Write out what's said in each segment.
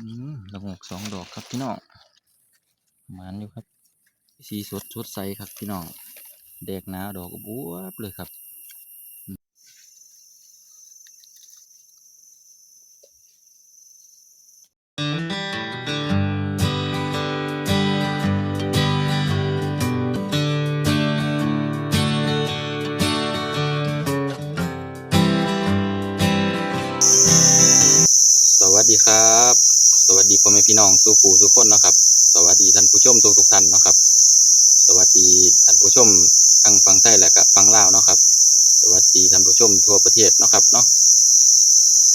อืมละงกสองดอกครับพี่น้องหมันอยู่ครับ สีสดสดใสครับพี่น้องแดกหนาดอกบวบเลยครับ พี่น้องสู่ผู้สู่คนนะครับ สวัสดีท่านผู้ชมทุกทุกท่านนะครับ สวัสดีท่านผู้ชมทั้งฝั่งไทยและก็ฝั่งลาวนะครับ สวัสดีท่านผู้ชมทั่วประเทศนะครับเนาะ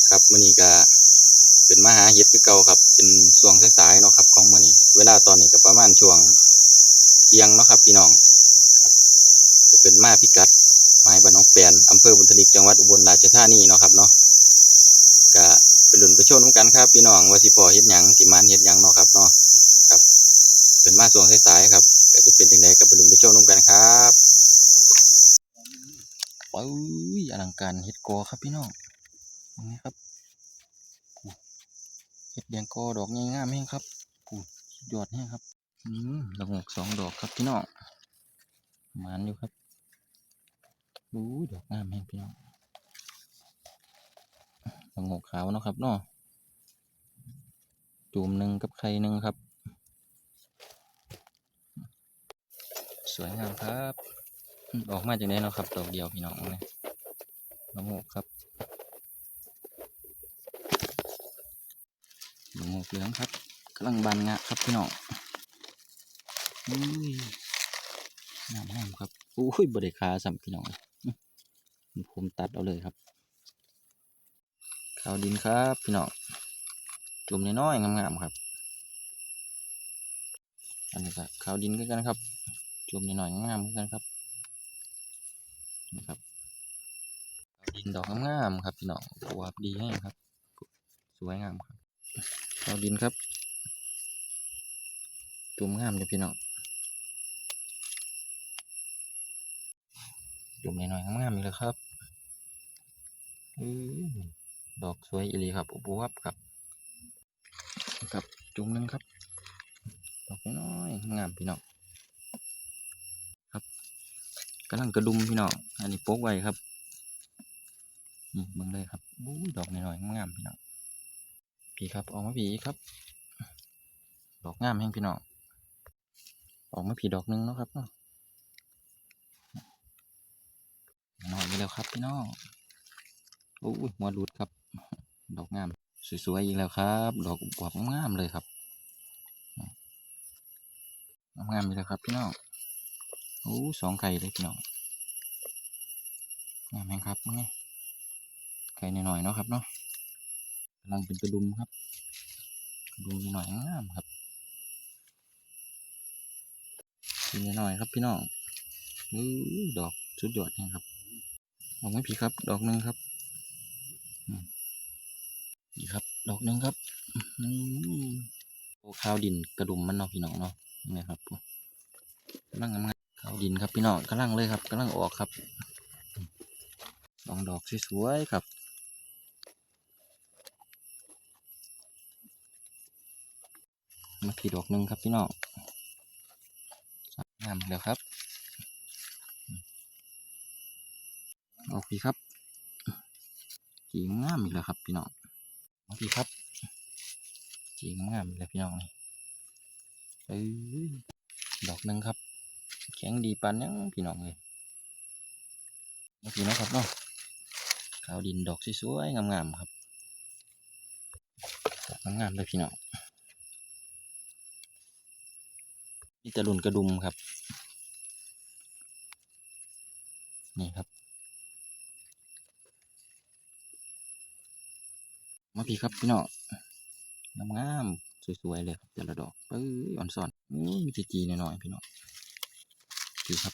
ครับมื้อนี้ก็ขึ้นมาหาเห็ดคือเก่าครับ เป็นช่วงสายๆเนาะครับของมื้อนี้ เวลาตอนนี้ก็ประมาณช่วงเที่ยงเนาะครับ พี่น้องครับก็ขึ้นมาพิกัดไม้บ้านน้องแปนอำเภอบุญทลิกจังหวัดอุบลราชธานีเนาะครับเนาะ ไปลุ้นไปโชว์น้ำกันครับพี่น้องว่าสิพอเฮ็ดหยังสิมันเฮ็ดหยังเนาะครับเนาะครับเป็นมาส่วงสายๆครับก็จะเป็นจังไดกับไปลุ้นไปโชว์น้ำกันครับปุ้ยอลังการเฮ็ดกอครับพี่น้องตรงนี่ครับเฮ็ดแดงกอดอกง่ามๆแห้งครับอู้สุดยอดแห้งครับอืมละงกสองดอกครับพี่น้องมันอยู่ครับอู้ยดอกงามแห้งพี่น้อง ละโงกขาวเนาะครับเนาะจุ่มหนึ่งกับไข่หนึ่งครับ สวยงามครับ ออกมาจากไหนเนาะครับดอกเดียวพี่น้องเลยละโงกครับละโงกเหลืองครับกำลังบานงะครับพี่น้องอุ้ยงามแห้งครับอุ้ยบริคาสัมพี่น้องผมตัดเอาเลยครับ ข้าวดินครับพี่น้องจุ่มน้อยๆงามๆครับ อันนี้ก็ข้าวดินกันครับ จุ่มน้อยๆงามๆกันครับนะครับข้าวดินดอกงามๆครับพี่น้องอวบดีให้ครับ สวยงามครับข้าวดินครับ จุ่มงามเลยพี่น้องจุ่มน้อยๆงามๆอีกแล้วครับอื้อ ดอกสวยอีหลีครับอุบวับครับกับจุ่มนึงครับ ดอกน้อยงามพี่น้องครับกำลังกระดุมพี่น้องอันนี้โป๊กไว้ครับนี่เบิ่งเลยครับอู้ดอกน้อยงามพี่น้องพี่ครับออกมาพี่ครับ ดอกงามแห้งพี่น้องออกมาพี่ดอกนึงเนาะครับเนาะน้อยไปแล้วครับพี่น้องโอ้ยหัวหลุดครับ ดอกงามสวยๆอีกแล้วครับ ดอกบวบงามเลยครับงามอีกแล้วครับพี่น้องโอ้สองไข่เลยพี่น้องงามแห้งครับนี่ไข่หน่อยๆเนาะครับเนาะกำลังเป็นกระดุมครับกระดุมหน่อยงามครับทีหน่อยๆครับพี่น้องอู้ดอกสุดยอดแห้งครับออกไม่ผีครับ ดอกหนึ่งครับ นี่ครับ ดอกหนึ่งครับโอ้ข้าวดินกระดุมมันเนาะพี่น้องเนาะนี่ครับกำลังงามๆข้าวดินครับพี่น้องกำลังเลยครับกำลังออกครับสองดอกสวยๆครับมาผีดดอกหนึ่งครับพี่น้องงามแล้วครับออกพี่ครับจีงามอีกแล้วครับพี่น้อง บางทีครับจีงงามเลยพี่น้องนี่เอ้ยดอกหนึ่งครับ แข็งดีปานยังพี่น้องเลยนี่พี่น้องครับเนาะขาวดินดอกสวยๆงามๆครับงามๆเลยพี่น้องนี่ตะลุนกระดุมครับ นี่ครับ มาพี่ ครับพี่น้องงามงามสวยๆเลยครับแต่ละดอกปื้ออ่อนซ่อนนี่มีจีๆหน่อยๆพี่น้องพี่ครับ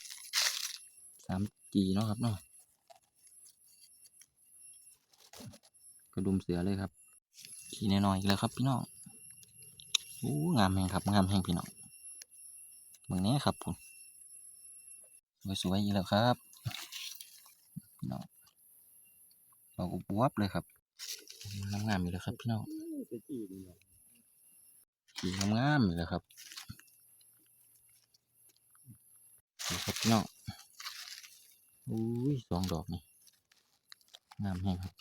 สามจีเนาะครับเนาะกระดุมเสือเลยครับจีหน่อยๆอีกแล้วครับพี่น้องโอ้งามแหงครับงามแหงพี่น้องเมืองนี้ครับผมสวยๆอีกแล้วครับพี่น้องเราก็บวบเลยครับ งามๆอีกแล้วครับพี่น้องสีงามๆอยู่เลยครับนี่ครับพี่น้องอุ้ยสองดอกนี่งามแห้งครับ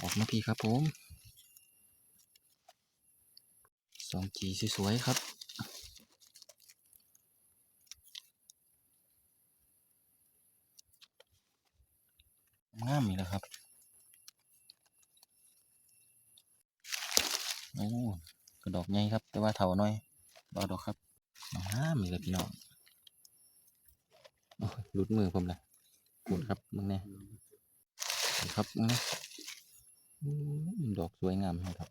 ออกมาพี่ครับผมสองจีสวยๆครับามอยู่แล้วครับโอ้กระดอกใหญ่ครับ แต่ว่าเถาน้อยรอดอกครับงามอยู่เลยพี่น้องโอ้ยหลุดมือผมเลยขูดครับมึงเนี่ยครับมึงเนี่ยดอกสวยงามครับ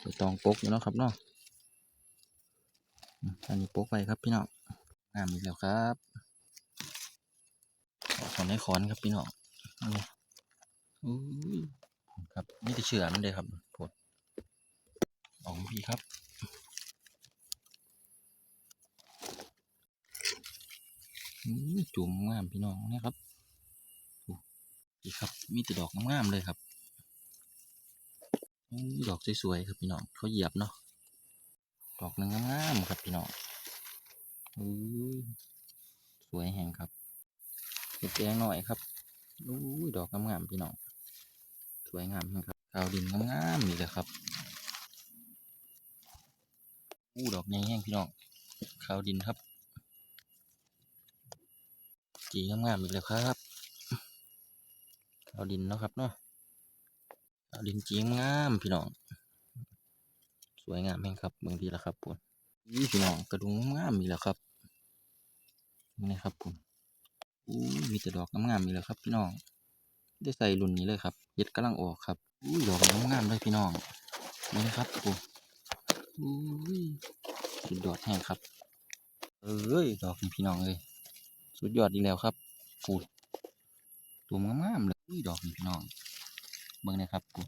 ใบตองปกอยู่เนาะครับเนาะอืมอันนี้ปกไปครับพี่น้องงามอีกแล้วครับ ขอนได้ขอนครับพี่น้องอันนี้อุ้ครับนี่จะเชื่อมันเลยครับปวดออกพี่ครับอื้อจุ่มงามพี่น้องเนี่ยครับโอ้พี่ครับ มีแต่ดอกงามๆเลยครับอื้อดอกสวยๆครับพี่น้องเขาเหยียบเนาะดอกนึงงามๆครับพี่น้องอื้อสวยแหงครับ เห็ดแดงหน่อยครับอู้ดอกงามๆพี่น้องสวยงามนะครับขาวดินงามๆนี่เลยครับอู้ดอกแห้งๆพี่น้องขาวดินครับจีงามๆอีกแล้วครับขาวดินเนาะครับเนาะขาวดินจีงามพี่น้องสวยงามแห่งครับบางทีละครับผมนี่พี่น้องกระดุมงามมีแล้วครับนี่ครับผม อู้มีแต่ดอกงามๆมีแล้วครับ พี่น้อง ได้ใส่รุ่นนี้เลยครับเห็ดกำลังออกครับอุ้ยดอกงามๆเลยพี่น้องนี่นะครับผมอุ้ยสุดยอดแห้งครับ เอ้ยดอกนี่พี่น้องเลยสุดยอดอีแล้วครับปูตัวงามๆเลยอุ้ยดอกนี่พี่น้องเบิ่งนะครับปู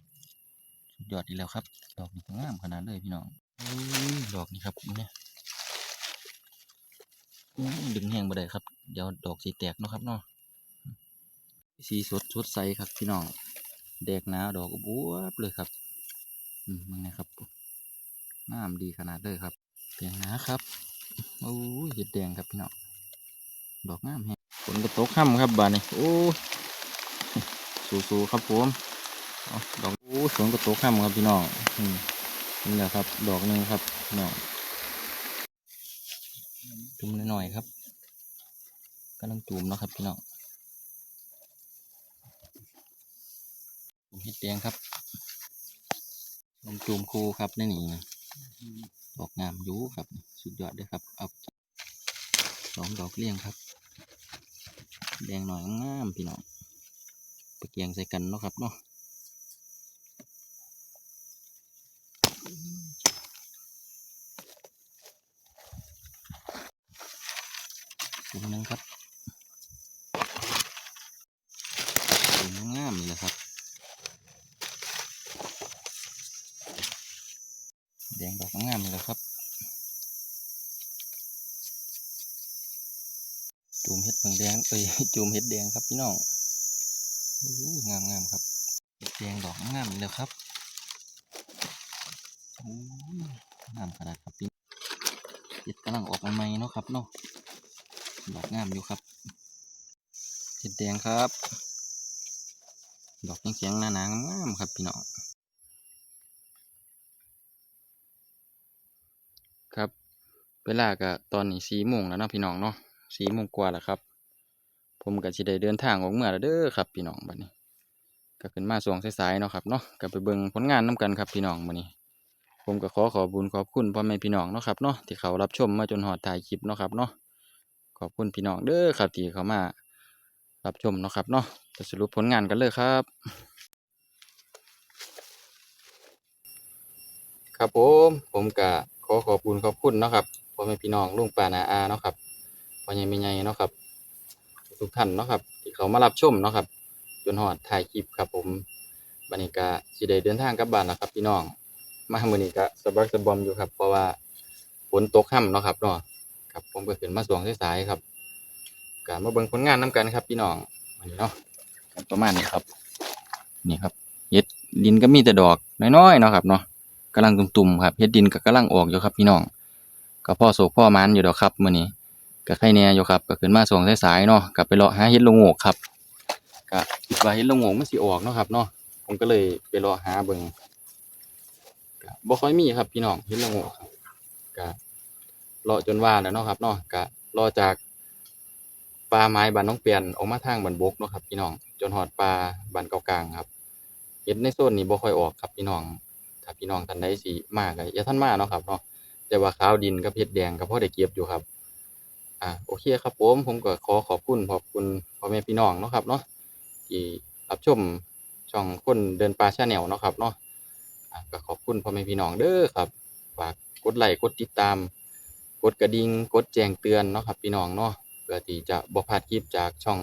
สุดยอดอีแล้วครับ ดอกนี่งามขนาดเลยพี่น้องอุ้ยดอกนี่ครับเนี่ย ดึงแห้งบ่ได้ครับ เดี๋ยวดอกสีแตกเนาะครับเนาะสีสดสดใสครับพี่น้องแดกหนาวดอกบวบเลยครับ อืมมันไงครับงามดีขนาดเลยครับแดงหนาครับโอ้ยเห็ดแดงครับพี่น้องดอกงามแฮะฝนก็ตกค่ำครับบ้านนี้โอ้สู้ๆครับผมอดอกโอ้ฝนก็ตกค่ำครับพี่น้องอืมนี่แหละครับ ดอกหนึ่งครับพี่น้อง จุ่มหน่อยๆครับกำลังจุ่มเนาะครับพี่น้องผมเห็ดแดงครับลมจูมคูครับนี่นี่ดอกงามยูครับ สุดยอดเลยครับเอาสองดอกเลี้ยงครับ แดงหน่อยงามพี่น้องไปเกียงใส่กันเนาะครับเนาะตัวหนึงครับตัวงามนี่แหละครับ แดงดอกงามเลยครับจูมเห็ดเผืองแดงเอ้ยจูมเห็ดแดงครับพี่น้องอู้งามงามๆครับแดงดอกงามเลยครับอู้งามขนาดครับพี่เห็ดกำลังออกใหม่ๆเนาะครับเนาะดอกงามอยู่ครับเห็ดแดงครับ ดอกแข็งๆหนาๆงามๆครับพี่น้อง เวลาก็ตอนนี้สี่โมงแล้วนะพี่น้องเนาะสี่โมงกว่าแล้วครับ ผมก็สิได้เดินทางออกเมื่อแล้วเด้อครับ พี่น้องบัดนี้ ก็ขึ้นมาสวงสายๆเนาะครับเนาะก็ไปเบิ่งผลงานน้กันครับพี่น้องบัดนี้ ผมก็ขอขอบคุญขอบคุณพ่อแม่พี่น้องเนาะครับเนาะที่เขารับชมมาจนหอดถ่ายคลิปเนาะครับเนาะขอบคุณพี่น้องเด้อครับที่เขามารับชมเนาะครับเนาะจะสรุปผลงานกันเลยครับ ครับผมผมก็ขอขอบคุณขอบคุณเนาะครับ อแม่พี่น้องลุงป้านาอาเนาะครับพ่อใหญ่แม่ใหญ่เนาะครับ ทุกท่านเนาะครับ ที่เขามารับชมเนาะครับ จนหอดถ่ายคลิปครับผมบัดนี้ก็สิได้เดินทางกลับบ้านแล้วครับ พี่น้อง มามื้อนี้ก็สะบักสะบอมอยู่ครับ เพราะว่าฝนตกค่ำเนาะครับเนาะครับผมก็ขึ้นมาสวงสายๆครับก็มาเบิ่งผลงานนํกันครับ พี่น้องวันนี้เนาะประมาณนี้ครับนี่ครับเฮ็ดดินก็มีแต่ดอกน้อยๆเนาะครับเนาะกำลังตุ่มๆครับเฮ็ดดินก็กำลังออกอยู่ครับพี่น้อง ก็พ่อโศกพ่อมันอยู่ดอกครับมื้อนี้ก็ใครแหน่อยู่ครับก็ขึ้นมาช่วงสายๆเนาะก็ไปเลาะหาเฮ็ดละโงกครับก็คิดว่าเฮ็ดละโงกมันสิออกเนาะครับเนาะผมก็เลยไปเลาะหาเบิ่งก็บ่ค่อยมีครับพี่น้องเฮ็ดละโงกับก็เลาะจนว่าแล้วเนาะครับเนาะก็รอจากปลาไม้บ้านน้องเปียนออกมาทางบ้านบกเนาะครับพี่น้องจนหอดปลาบ้านเกากลางครับเห็ดในโซนนี้บ่ค่อยออกครับพี่น้องถ้าพี่น้องท่านใดสิมาก็อย่าท่านมาเนาะครับเนาะ แต่ว่าขาวดินกับเห็ดแดงก็พอได้เก็บอยู่ครับอ่าโอเคครับผมผมก็ขอขอบคุณขอบคุณพ่อแม่พี่น้องเนาะครับเนาะที่รับชมช่องคนเดินป่าชาแนลเนาะครับเนาะอ่าก็ขอบคุณพ่อแม่พี่น้องเด้อครับฝากกดไลค์กดติดตาม กดกระดิ่งกดแจ้งเตือนเนาะครับ พี่น้องเนาะเพื่อที่จะบ่พลาดคลิปจากช่อง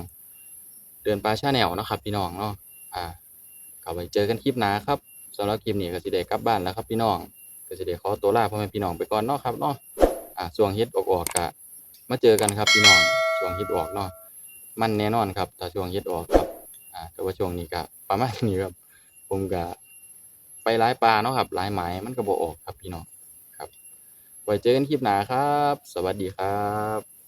เดินป่าชาแนลเนาะครับ พี่น้องเนาะอ่าก็ไว้เจอกันคลิปหน้าครับสำหรับคลิปนี้ก็สิได้กลับบ้านแล้วครับ พี่น้อง ก็จะได้ขอตัวลาพ่อแม่พี่น้องไปก่อนเนาะครับเนาะอ่าช่วงเฮ็ดออกๆกะมาเจอกันครับพี่น้องช่วงเฮ็ดออกเนาะมันแน่นอนครับถ้าช่วงเฮ็ดออกครับอ่าแต่ว่าช่วงนี้กะประมาณนี้ครับผมกะไปหลายปลาเนาะครับหลายหมายมันก็บ่ออกครับพี่น้องครับไว้เจอกันคลิปหน้าครับ สวัสดีครับ